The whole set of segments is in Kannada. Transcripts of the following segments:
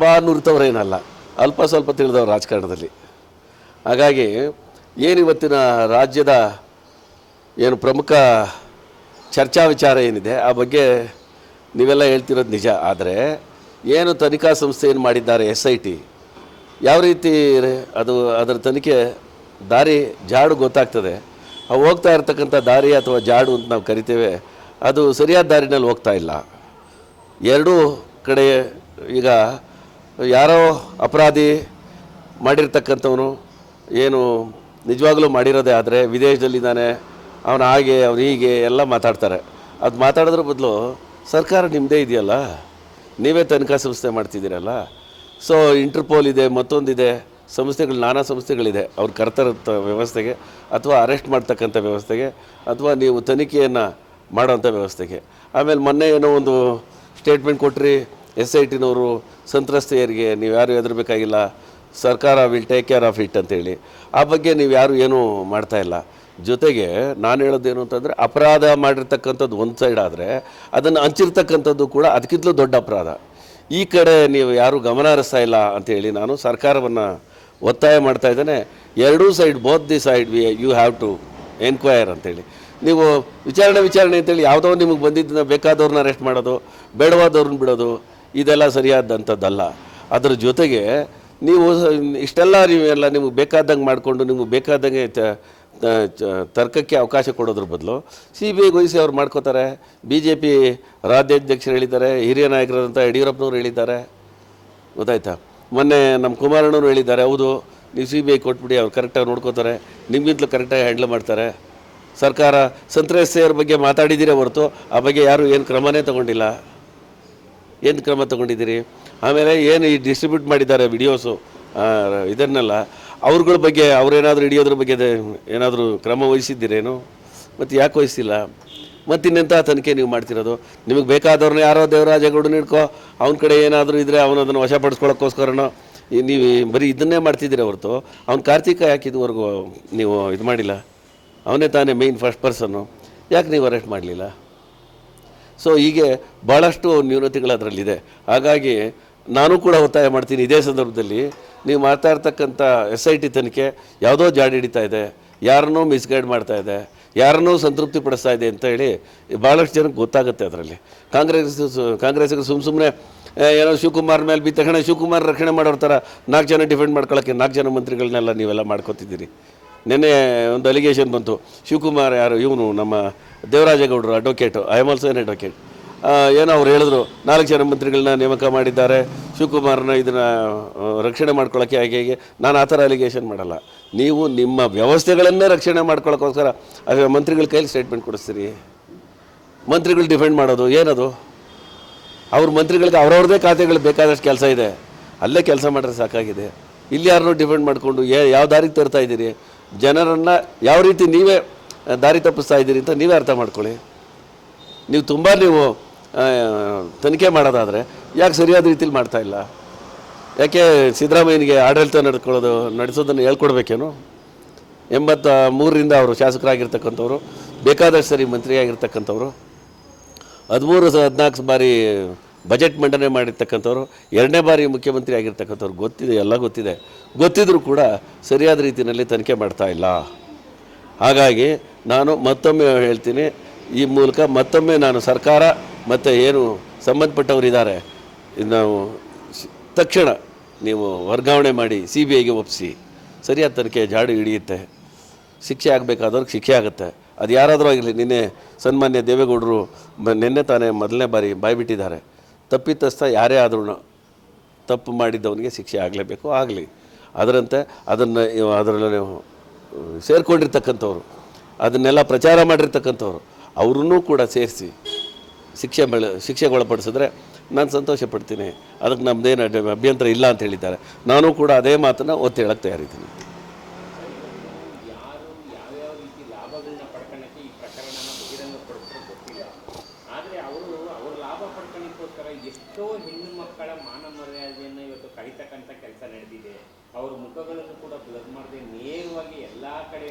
ತುಂಬ ನುರಿತವರೇನಲ್ಲ. ಅಲ್ಪ ಸ್ವಲ್ಪ ತಿಳಿದವರು ರಾಜಕಾರಣದಲ್ಲಿ. ಹಾಗಾಗಿ ಏನು ಇವತ್ತಿನ ರಾಜ್ಯದ ಏನು ಪ್ರಮುಖ ಚರ್ಚಾ ವಿಚಾರ ಏನಿದೆ, ಆ ಬಗ್ಗೆ ನೀವೆಲ್ಲ ಹೇಳ್ತಿರೋದು ನಿಜ. ಆದರೆ ಏನು ತನಿಖಾ ಸಂಸ್ಥೆ ಏನು ಮಾಡಿದ್ದಾರೆ, ಎಸ್ ಐ ಟಿ? ಯಾವ ರೀತಿ ಅದು ಅದರ ತನಿಖೆ ದಾರಿ, ಜಾಡು ಗೊತ್ತಾಗ್ತದೆ. ಅವು ಹೋಗ್ತಾ ಇರ್ತಕ್ಕಂಥ ದಾರಿ ಅಥವಾ ಜಾಡು ಅಂತ ನಾವು ಕರಿತೇವೆ, ಅದು ಸರಿಯಾದ ದಾರಿನಲ್ಲಿ ಹೋಗ್ತಾ ಇಲ್ಲ. ಎರಡೂ ಕಡೆ ಈಗ ಯಾರೋ ಅಪರಾಧಿ ಮಾಡಿರ್ತಕ್ಕಂಥವನು ಏನು ನಿಜವಾಗ್ಲೂ ಮಾಡಿರೋದೇ ಆದರೆ ವಿದೇಶದಲ್ಲಿದ್ದಾನೆ, ಅವನು ಹಾಗೆ, ಅವನು ಹೀಗೆ ಎಲ್ಲ ಮಾತಾಡ್ತಾರೆ. ಅದು ಮಾತಾಡೋದ್ರ ಬದಲು ಸರ್ಕಾರ ನಿಮ್ಮದೇ ಇದೆಯಲ್ಲ? ನೀವೇ ತನಿಖಾ ಸಂಸ್ಥೆ ಮಾಡ್ತಿದ್ದೀರಲ್ಲ? ಸೊ ಇಂಟರ್ಪೋಲ್ ಇದೆ, ಮತ್ತೊಂದಿದೆ, ಸಂಸ್ಥೆಗಳು, ನಾನಾ ಸಂಸ್ಥೆಗಳಿದೆ. ಅವ್ರು ಕರ್ತರಂಥ ವ್ಯವಸ್ಥೆಗೆ ಅಥವಾ ಅರೆಸ್ಟ್ ಮಾಡ್ತಕ್ಕಂಥ ವ್ಯವಸ್ಥೆಗೆ ಅಥವಾ ನೀವು ತನಿಖೆಯನ್ನು ಮಾಡೋವಂಥ ವ್ಯವಸ್ಥೆಗೆ. ಆಮೇಲೆ ಮೊನ್ನೆ ಏನೋ ಒಂದು ಸ್ಟೇಟ್ಮೆಂಟ್ ಕೊಟ್ರಿ ಎಸ್ ಐ ಟಿನವರು ಸಂತ್ರಸ್ತೆಯರಿಗೆ ನೀವು ಯಾರು ಹೆದರಬೇಕಾಗಿಲ್ಲ, ಸರ್ಕಾರ will take care of it ಅಂತೇಳಿ. ಆ ಬಗ್ಗೆ ನೀವು ಯಾರು ಏನೂ ಮಾಡ್ತಾ ಇಲ್ಲ. ಜೊತೆಗೆ ನಾನು ಹೇಳೋದೇನು ಅಂತಂದರೆ ಅಪರಾಧ ಮಾಡಿರ್ತಕ್ಕಂಥದ್ದು ಒಂದು ಸೈಡ್ ಆದರೆ ಅದನ್ನು ಹಂಚಿರ್ತಕ್ಕಂಥದ್ದು ಕೂಡ ಅದಕ್ಕಿಂತಲೂ ದೊಡ್ಡ ಅಪರಾಧ. ಈ ಕಡೆ ನೀವು ಯಾರು ಗಮನ ಹರಿಸ್ತಾ ಇಲ್ಲ ಅಂತೇಳಿ ನಾನು ಸರ್ಕಾರವನ್ನು ಒತ್ತಾಯ ಮಾಡ್ತಾ ಇದ್ದೇನೆ. ಎರಡೂ side both the side we you have to enquire ಅಂತೇಳಿ. ನೀವು ವಿಚಾರಣೆ ವಿಚಾರಣೆ ಅಂತೇಳಿ ಯಾವುದೋ ನಿಮಗೆ ಬಂದಿದ್ದನ್ನ ಬೇಕಾದವ್ರನ್ನ ಅರೆಸ್ಟ್ ಮಾಡೋದು, ಬೇಡವಾದವ್ರನ್ನ ಬಿಡೋದು ಇದೆಲ್ಲ ಸರಿಯಾದಂಥದ್ದಲ್ಲ. ಅದರ ಜೊತೆಗೆ ನೀವು ಇಷ್ಟೆಲ್ಲ ನೀವೆಲ್ಲ ನಿಮಗೆ ಬೇಕಾದಂಗೆ ಮಾಡಿಕೊಂಡು ನಿಮಗೆ ಬೇಕಾದಂಗೆ ತರ್ಕಕ್ಕೆ ಅವಕಾಶ ಕೊಡೋದ್ರ ಬದಲು ಸಿ ಬಿ ಐ ವಹಿಸಿ ಅವ್ರು ಮಾಡ್ಕೋತಾರೆ. ಬಿ ಜೆ ಪಿ ರಾಜ್ಯಾಧ್ಯಕ್ಷರು ಹೇಳಿದ್ದಾರೆ, ಹಿರಿಯ ನಾಯಕರಾದಂಥ ಯಡಿಯೂರಪ್ಪನವ್ರು ಹೇಳಿದ್ದಾರೆ. ಗೊತ್ತಾಯ್ತಾ? ಮೊನ್ನೆ ನಮ್ಮ ಕುಮಾರಣ್ಣವ್ರು ಹೇಳಿದ್ದಾರೆ, ಹೌದು, ನೀವು ಸಿ ಬಿ ಐ ಕೊಟ್ಬಿಡಿ, ಅವ್ರು ಕರೆಕ್ಟಾಗಿ ನೋಡ್ಕೋತಾರೆ. ನಿಮಗಿಂತಲೂ ಕರೆಕ್ಟಾಗಿ ಹ್ಯಾಂಡ್ಲ್ ಮಾಡ್ತಾರೆ. ಸರ್ಕಾರ ಸಂತ್ರಸ್ತೆಯರ ಬಗ್ಗೆ ಮಾತಾಡಿದ್ದೀರಾ ಹೊರತು, ಆ ಬಗ್ಗೆ ಯಾರೂ ಏನು ಕ್ರಮನೇ ತಗೊಂಡಿಲ್ಲ. ಏನು ಕ್ರಮ ತಗೊಂಡಿದ್ದೀರಿ? ಆಮೇಲೆ ಏನು ಈ ಡಿಸ್ಟ್ರಿಬ್ಯೂಟ್ ಮಾಡಿದ್ದಾರೆ ವಿಡಿಯೋಸು ಇದನ್ನೆಲ್ಲ, ಅವ್ರಗಳ ಬಗ್ಗೆ, ಅವ್ರೇನಾದರೂ ಹಿಡಿಯೋದ್ರ ಬಗ್ಗೆ ಏನಾದರೂ ಕ್ರಮ ವಹಿಸಿದ್ದೀರೇನು? ಮತ್ತು ಯಾಕೆ ವಹಿಸಿಲ್ಲ ಮತ್ತಿನ್ನೆಂಥ ತನಿಖೆ ನೀವು ಮಾಡ್ತಿರೋದು? ನಿಮಗೆ ಬೇಕಾದವ್ರನ್ನ ಯಾರೋ ದೇವರಾಜಗೌಡನ ಹಿಡ್ಕೋ, ಅವನ ಕಡೆ ಏನಾದರೂ ಇದ್ದರೆ ಅವನು ಅದನ್ನು ವಶಪಡಿಸ್ಕೊಳ್ಳೋಕ್ಕೋಸ್ಕರನೋ ನೀವು ಬರೀ ಇದನ್ನೇ ಮಾಡ್ತಿದ್ದೀರಿ ಹೊರತು, ಅವ್ನು ಕಾರ್ತಿಕ ಯಾಕೆ ಇದುವರೆಗೂ ನೀವು ಇದು ಮಾಡಿಲ್ಲ? ಅವನೇ ತಾನೇ ಮೇಯ್ನ್ ಫಸ್ಟ್ ಪರ್ಸನ್ನು ಯಾಕೆ ನೀವು ಅರೆಸ್ಟ್ ಮಾಡಲಿಲ್ಲ? ಸೊ ಹೀಗೆ ಭಾಳಷ್ಟು ನ್ಯೂನತೆಗಳು ಅದರಲ್ಲಿದೆ ಹಾಗಾಗಿ ನಾನು ಕೂಡ ಒತ್ತಾಯ ಮಾಡ್ತೀನಿ, ಇದೇ ಸಂದರ್ಭದಲ್ಲಿ ನೀವು ಮಾಡ್ತಾ ಇರ್ತಕ್ಕಂಥ ಎಸ್ ಐ ಟಿ ತನಿಖೆ ಯಾವುದೋ ಜಾಡಿ ಹಿಡಿತಾ ಇದೆ, ಯಾರನ್ನೂ ಮಿಸ್ಗೈಡ್ ಮಾಡ್ತಾ ಇದೆ, ಯಾರನ್ನೂ ಸಂತೃಪ್ತಿ ಪಡಿಸ್ತಾ ಇದೆ ಅಂತ ಹೇಳಿ ಭಾಳಷ್ಟು ಜನಕ್ಕೆ ಗೊತ್ತಾಗುತ್ತೆ ಅದರಲ್ಲಿ. ಕಾಂಗ್ರೆಸ್ ಕಾಂಗ್ರೆಸ್ಗೆ ಸುಮ್ಮ ಸುಮ್ಮನೆ ಏನೋ ಶಿವಕುಮಾರ್ ಮೇಲೆ ಬಿ ತಕ್ಷಣ ಶಿವಕುಮಾರ್ ರಕ್ಷಣೆ ಮಾಡೋರ ಥರ ನಾಲ್ಕು ಜನ ಡಿಫೆಂಡ್ ಮಾಡ್ಕೊಳ್ಳೋಕ್ಕೆ ನಾಲ್ಕು ಜನ ಮಂತ್ರಿಗಳನ್ನೆಲ್ಲ ನೀವೆಲ್ಲ ಮಾಡ್ಕೊತಿದ್ದೀರಿ. ನಿನ್ನೆ ಒಂದು ಅಲಿಗೇಷನ್ ಬಂತು. ಶಿವಕುಮಾರ್ ಯಾರು? ಇವನು ನಮ್ಮ ದೇವರಾಜೇಗೌಡರು advocate I am also an advocate ಏನೋ ಅವ್ರು ಹೇಳಿದ್ರು, ನಾಲ್ಕು ಜನ ಮಂತ್ರಿಗಳನ್ನ ನೇಮಕ ಮಾಡಿದ್ದಾರೆ, ಶಿವಕುಮಾರ್ನ ಇದನ್ನು ರಕ್ಷಣೆ ಮಾಡ್ಕೊಳ್ಳೋಕೆ ಹಾಗೆ ಹೇಗೆ. ನಾನು ಆ ಥರ ಅಲಿಗೇಷನ್ ಮಾಡಲ್ಲ. ನೀವು ನಿಮ್ಮ ವ್ಯವಸ್ಥೆಗಳನ್ನೇ ರಕ್ಷಣೆ ಮಾಡ್ಕೊಳ್ಳೋಕ್ಕೋಸ್ಕರ ಅದೇ ಮಂತ್ರಿಗಳ ಕೈಲಿ ಸ್ಟೇಟ್ಮೆಂಟ್ ಕೊಡಿಸ್ತೀರಿ. ಮಂತ್ರಿಗಳು ಡಿಫೆಂಡ್ ಮಾಡೋದು, ಏನದು? ಅವ್ರ ಮಂತ್ರಿಗಳಿಗೆ ಅವ್ರವ್ರದ್ದೇ ಖಾತೆಗಳು ಬೇಕಾದಷ್ಟು ಕೆಲಸ ಇದೆ. ಅಲ್ಲೇ ಕೆಲಸ ಮಾಡಿದ್ರೆ ಸಾಕಾಗಿದೆ. ಇಲ್ಲಿ ಯಾರನ್ನೂ ಡಿಫೆಂಡ್ ಮಾಡಿಕೊಂಡು ಯಾವ ದಾರಿಗೆ ತರ್ತಾ ಇದ್ದೀರಿ? ಜನರನ್ನು ಯಾವ ರೀತಿ ನೀವೇ ದಾರಿ ತಪ್ಪಿಸ್ತಾ ಇದ್ದೀರಿ ಅಂತ ನೀವೇ ಅರ್ಥ ಮಾಡ್ಕೊಳ್ಳಿ. ನೀವು ತುಂಬ ನೀವು ತನಿಖೆ ಮಾಡೋದಾದರೆ ಯಾಕೆ ಸರಿಯಾದ ರೀತಿಲಿ ಮಾಡ್ತಾ ಇಲ್ಲ? ಯಾಕೆ ಸಿದ್ದರಾಮಯ್ಯನಿಗೆ ಆಡಳಿತ ನಡ್ಕೊಳ್ಳೋದು, ನಡೆಸೋದನ್ನು ಹೇಳ್ಕೊಡ್ಬೇಕೇನು? ಎಂಬತ್ತ ಮೂರರಿಂದ ಅವರು ಶಾಸಕರಾಗಿರ್ತಕ್ಕಂಥವ್ರು, ಬೇಕಾದಷ್ಟು ಸರಿ ಮಂತ್ರಿಯಾಗಿರ್ತಕ್ಕಂಥವ್ರು. ಹದಿಮೂರು, ಹದಿನಾಲ್ಕು ಬಾರಿ ಬಜೆಟ್ ಮಂಡನೆ ಮಾಡಿರ್ತಕ್ಕಂಥವ್ರು, ಎರಡನೇ ಬಾರಿ ಮುಖ್ಯಮಂತ್ರಿ ಆಗಿರ್ತಕ್ಕಂಥವ್ರು ಗೊತ್ತಿದೆ, ಎಲ್ಲ ಗೊತ್ತಿದೆ. ಗೊತ್ತಿದ್ರೂ ಕೂಡ ಸರಿಯಾದ ರೀತಿಯಲ್ಲಿ ತನಿಖೆ ಮಾಡ್ತಾ ಇಲ್ಲ. ಹಾಗಾಗಿ ನಾನು ಮತ್ತೊಮ್ಮೆ ಹೇಳ್ತೀನಿ, ಈ ಮೂಲಕ ಮತ್ತೊಮ್ಮೆ ನಾನು ಸರ್ಕಾರ ಮತ್ತು ಏನು ಸಂಬಂಧಪಟ್ಟವರಿದ್ದಾರೆ ನಾವು ತಕ್ಷಣ ನೀವು ವರ್ಗಾವಣೆ ಮಾಡಿ ಸಿ ಬಿ ಐಗೆ ಒಪ್ಪಿಸಿ. ಸರಿಯಾದ ತನಿಖೆ ಜಾಡು ಹಿಡಿಯುತ್ತೆ. ಶಿಕ್ಷೆ ಆಗಬೇಕಾದವ್ರಿಗೆ ಶಿಕ್ಷೆ ಆಗುತ್ತೆ. ಅದು ಯಾರಾದರೂ ಆಗಲಿ, ನಿನ್ನೆ ಸನ್ಮಾನ್ಯ ದೇವೇಗೌಡರು ನಿನ್ನೆ ತಾನೇ ಮೊದಲನೇ ಬಾರಿ ಬಾಯ್ಬಿಟ್ಟಿದ್ದಾರೆ. ತಪ್ಪಿತಸ್ಥ ಯಾರೇ ಆದ್ರೂ ತಪ್ಪು ಮಾಡಿದ್ದವನಿಗೆ ಶಿಕ್ಷೆ ಆಗಲೇಬೇಕು, ಆಗಲಿ. ಅದರಂತೆ ಅದನ್ನು ಅದರಲ್ಲಿ ಸೇರಿಕೊಂಡಿರ್ತಕ್ಕಂಥವ್ರು, ಅದನ್ನೆಲ್ಲ ಪ್ರಚಾರ ಮಾಡಿರ್ತಕ್ಕಂಥವ್ರು, ಅವ್ರನ್ನೂ ಕೂಡ ಸೇರಿಸಿ ಶಿಕ್ಷೆ ಬೆಳೆ, ಶಿಕ್ಷೆಗೊಳಪಡಿಸಿದ್ರೆ ನಾನು ಸಂತೋಷ ಪಡ್ತೀನಿ ಅದಕ್ಕೆ ನಮ್ಮದೇನು ಅಭ್ಯಂತರ ಇಲ್ಲ ಅಂತ ಹೇಳಿದ್ದಾರೆ. ನಾನು ಕೂಡ ಅದೇ ಮಾತನ್ನು ಒತ್ತಿ ಹೇಳಕ್ಕೆ ತಯಾರಿದ್ದೀನಿ ಯಾರು ಯಾವ್ಯಾವ ರೀತಿ ಲಾಭಗಳನ್ನ ಪಡ್ಕೊಳ್ಳೋಕ್ಕೆ ಈ ಪ್ರಕರಣನ ಬಹಿರಂಗಪಡಿಸ್ತಾರೆ ಗೊತ್ತಿಲ್ಲ ಆದರೆ ಅವರು ಅವ್ರ ಲಾಭ ಪಡ್ಕೊಳ್ಳೋಕ್ಕೋಸ್ಕರ ಎಷ್ಟೋ ಹೆಣ್ಣು ಮಕ್ಕಳ ಮಾನ ಮರ್ಯಾದೆಯನ್ನು ಇವತ್ತು ಕಳಿತಕ್ಕಂಥ ಕೆಲಸ ನಡೆದಿದೆ. ಅವ್ರ ಮುಖಗಳನ್ನು ಕೂಡ ಬ್ಲರ್ ಮಾಡದೆ ನೇರವಾಗಿ ಎಲ್ಲ ಕಡೆ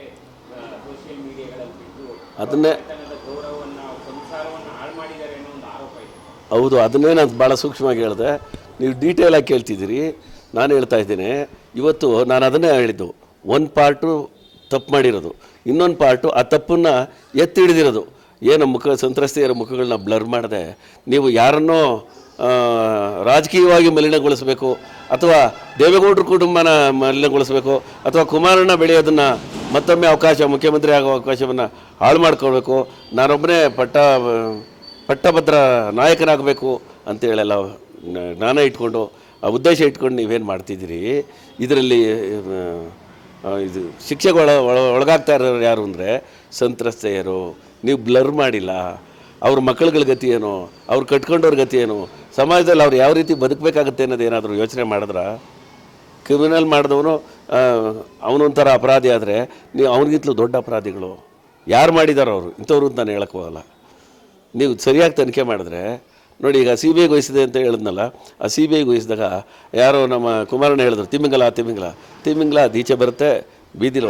ಸೋಷಿಯಲ್ ಮೀಡಿಯಾಗಳಲ್ಲಿ ಬಿಟ್ಟು ಅದನ್ನೇ ಗೌರವವನ್ನು ಸಂಸಾರವನ್ನು ಹಾಳು ಮಾಡಿದ್ದಾರೆ ಅನ್ನೋ ಒಂದು ಆರೋಪ ಇದೆ. ಹೌದು ಅದನ್ನೇ ನಾನು ಭಾಳ ಸೂಕ್ಷ್ಮವಾಗಿ ಹೇಳಿದೆ. ನೀವು ಡೀಟೇಲಾಗಿ ಕೇಳ್ತಿದ್ದೀರಿ. ನಾನು ಹೇಳ್ತಾ ಇದ್ದೀನಿ ಇವತ್ತು ನಾನು ಅದನ್ನೇ ಹೇಳಿದ್ದು. ಒಂದು ಪಾರ್ಟು ತಪ್ಪು ಮಾಡಿರೋದು ಇನ್ನೊಂದು ಪಾರ್ಟು ಆ ತಪ್ಪನ್ನು ಎತ್ತಿ ಹಿಡಿದಿರೋದು. ಏನು ಮುಖ ಸಂತ್ರಸ್ತೆಯರ ಮುಖಗಳನ್ನ ಬ್ಲರ್ ಮಾಡಿದೆ ನೀವು ಯಾರನ್ನೋ ರಾಜಕೀಯವಾಗಿ ಮಲಿನಗೊಳಿಸಬೇಕು ಅಥವಾ ದೇವೇಗೌಡರ ಕುಟುಂಬನ ಮಲಿನಗೊಳಿಸಬೇಕು ಅಥವಾ ಕುಮಾರಣ್ಣ ಬೆಳೆಯೋದನ್ನು ಮತ್ತೊಮ್ಮೆ ಅವಕಾಶ, ಮುಖ್ಯಮಂತ್ರಿ ಆಗೋ ಅವಕಾಶವನ್ನು ಹಾಳು ಮಾಡ್ಕೊಳ್ಬೇಕು. ನಾನೊಬ್ಬನೇ ಪಟ್ಟ, ಪಟ್ಟಭದ್ರ ನಾಯಕನಾಗಬೇಕು ಅಂತೇಳೆಲ್ಲ ಜ್ಞಾನ ಇಟ್ಕೊಂಡು, ಆ ಉದ್ದೇಶ ಇಟ್ಕೊಂಡು ನೀವೇನು ಮಾಡ್ತಿದ್ದೀರಿ? ಇದರಲ್ಲಿ ಇದು ಶಿಕ್ಷೆಗೆ ಒಳ- ಒಳಗಾಗ್ತಾ ಇರೋರು ಯಾರು ಅಂದರೆ ಸಂತ್ರಸ್ತೆಯರು. ನೀವು ಬ್ಲರ್ ಮಾಡಿಲ್ಲ. ಅವ್ರ ಮಕ್ಕಳುಗಳ ಗತಿ ಏನು? ಅವ್ರು ಕಟ್ಕೊಂಡವ್ರ ಗತಿ ಏನು? ಸಮಾಜದಲ್ಲಿ ಅವ್ರು ಯಾವ ರೀತಿ ಬದುಕಬೇಕಾಗುತ್ತೆ ಅನ್ನೋದು ಏನಾದರೂ ಯೋಚನೆ ಮಾಡಿದ್ರ? ಕ್ರಿಮಿನಲ್ ಮಾಡಿದವನು ಅವನೊಂಥರ ಅಪರಾಧಿ ಆದರೆ ನೀವು ಅವನಿಗಿಂತಲೂ ದೊಡ್ಡ ಅಪರಾಧಿಗಳು. ಯಾರು ಮಾಡಿದಾರೋ ಅವರು, ಇಂಥವ್ರು ಅಂತ ನಾನು ಹೇಳಕ್ಕೆ ಹೋಗಲ್ಲ. ನೀವು ಸರಿಯಾಗಿ ತನಿಖೆ ಮಾಡಿದ್ರೆ, ನೋಡಿ ಈಗ ಸಿ ಬಿ ಐಗೆ ವಹಿಸಿದೆ ಅಂತ ಹೇಳಿದ್ನಲ್ಲ, ಆ ಸಿ ಬಿ ಐಗೆ ವಹಿಸಿದಾಗ ಯಾರೋ ನಮ್ಮ ಕುಮಾರಣ್ಣ ಹೇಳಿದ್ರು ತಿಮ್ಮಿಂಗಲ ತಿಮ್ಮಿಂಗಲ ತಿಮ್ಮಿಂಗಲ ಅದು ಈಚೆ ಬರುತ್ತೆ ಬೀದಿಲಿ